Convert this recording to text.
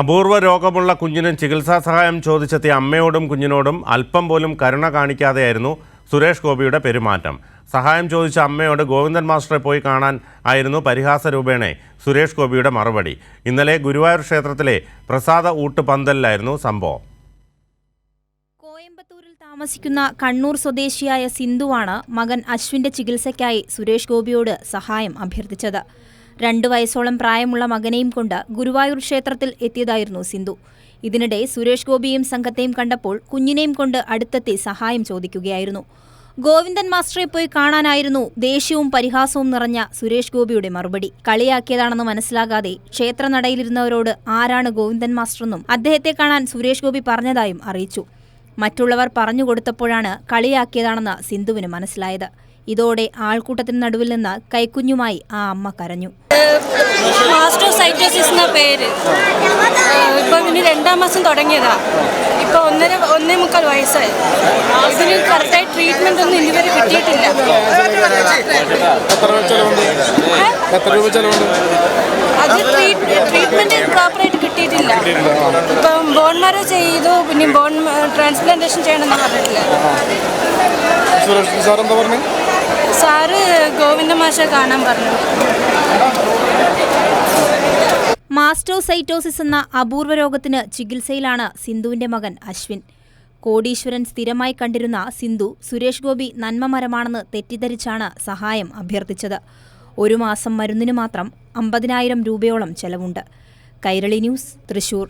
അപൂർവ രോഗമുള്ള കുഞ്ഞിന് ചികിത്സാ സഹായം ചോദിച്ചെത്തിയ അമ്മയോടും കുഞ്ഞിനോടും അല്പം പോലും കരുണ കാണിക്കാതെയായിരുന്നു സുരേഷ് ഗോപിയുടെ പെരുമാറ്റം. സഹായം ചോദിച്ച അമ്മയോട് ഗോവിന്ദൻ മാസ്റ്ററെ പോയി കാണാൻ ആയിരുന്നു പരിഹാസ രൂപേണെ സുരേഷ് ഗോപിയുടെ മറുപടി. ഇന്നലെ ഗുരുവായൂർ ക്ഷേത്രത്തിലെ പ്രസാദ ഊട്ട് പന്തലിലായിരുന്നു സംഭവം. കോയമ്പത്തൂരിൽ താമസിക്കുന്ന കണ്ണൂർ സ്വദേശിയായ സിന്ധുവാണ് മകൻ അശ്വിന്റെ ചികിത്സയ്ക്കായി സുരേഷ് ഗോപിയോട് സഹായം അഭ്യർത്ഥിച്ചത്. രണ്ടു വയസ്സോളം പ്രായമുള്ള മകനെയും കൊണ്ട് ഗുരുവായൂർ ക്ഷേത്രത്തിൽ എത്തിയതായിരുന്നു സിന്ധു. ഇതിനിടെ സുരേഷ് ഗോപിയും സംഘത്തെയും കണ്ടപ്പോൾ കുഞ്ഞിനെയും കൊണ്ട് അടുത്തെത്തി സഹായം ചോദിക്കുകയായിരുന്നു. ഗോവിന്ദൻ മാസ്റ്ററെ പോയി കാണാനായിരുന്നു ദേഷ്യവും പരിഹാസവും നിറഞ്ഞ സുരേഷ് ഗോപിയുടെ മറുപടി. കളിയാക്കിയതാണെന്ന് മനസ്സിലാകാതെ ക്ഷേത്രനടയിലിരുന്നവരോട് ആരാണ് ഗോവിന്ദൻ മാസ്റ്ററെന്നും അദ്ദേഹത്തെ കാണാൻ സുരേഷ് ഗോപി പറഞ്ഞതായും അറിയിച്ചു. മറ്റുള്ളവർ പറഞ്ഞുകൊടുത്തപ്പോഴാണ് കളിയാക്കിയതാണെന്ന് സിന്ധുവിന് മനസ്സിലായത്. ഇതോടെ ആൾക്കൂട്ടത്തിന് നടുവിൽ നിന്ന് കൈക്കുഞ്ഞുമായി ആ അമ്മ കരഞ്ഞു. പേര്. ഇപ്പൊ ഇനി രണ്ടാം മാസം തുടങ്ങിയതാ. ഇപ്പൊ ഒന്നര ഒന്നേ മുക്കാൽ വയസ്സായി. ഇതിന് കറക്റ്റായി ട്രീറ്റ്മെന്റ് ഒന്നും ഇതുവരെ കിട്ടിയിട്ടില്ല. എത്ര രൂപ ചെലവുണ്ട്? എത്ര രൂപ ചെലവുണ്ട് അത് ട്രീറ്റ്മെന്റ് പ്രോപ്പറായിട്ട് കിട്ടിയിട്ടില്ല. ഇപ്പം ബോൺ മാരോ ചെയ്തു പിന്നെ ബോൺ ട്രാൻസ്പ്ലാന്റേഷൻ ചെയ്യണമെന്ന് പറഞ്ഞിട്ടില്ല. സാറ് ഗോവിന്ദ മാഷ കാണാൻ പറഞ്ഞു. മാസ്റ്റോസൈറ്റോസിസ് എന്ന അപൂർവ രോഗത്തിന് ചികിത്സയിലാണ് സിന്ധുവിന്റെ മകൻ അശ്വിൻ. കോടീശ്വരൻ സ്ഥിരമായി കണ്ടിരുന്ന സിന്ധു സുരേഷ് ഗോപി നന്മമരമാണെന്ന് തെറ്റിദ്ധരിച്ചാണ് സഹായം അഭ്യർത്ഥിച്ചത്. ഒരു മാസം മരുന്നിന് മാത്രം അമ്പതിനായിരം രൂപയോളം ചെലവുണ്ട്. കൈരളി ന്യൂസ് തൃശൂർ.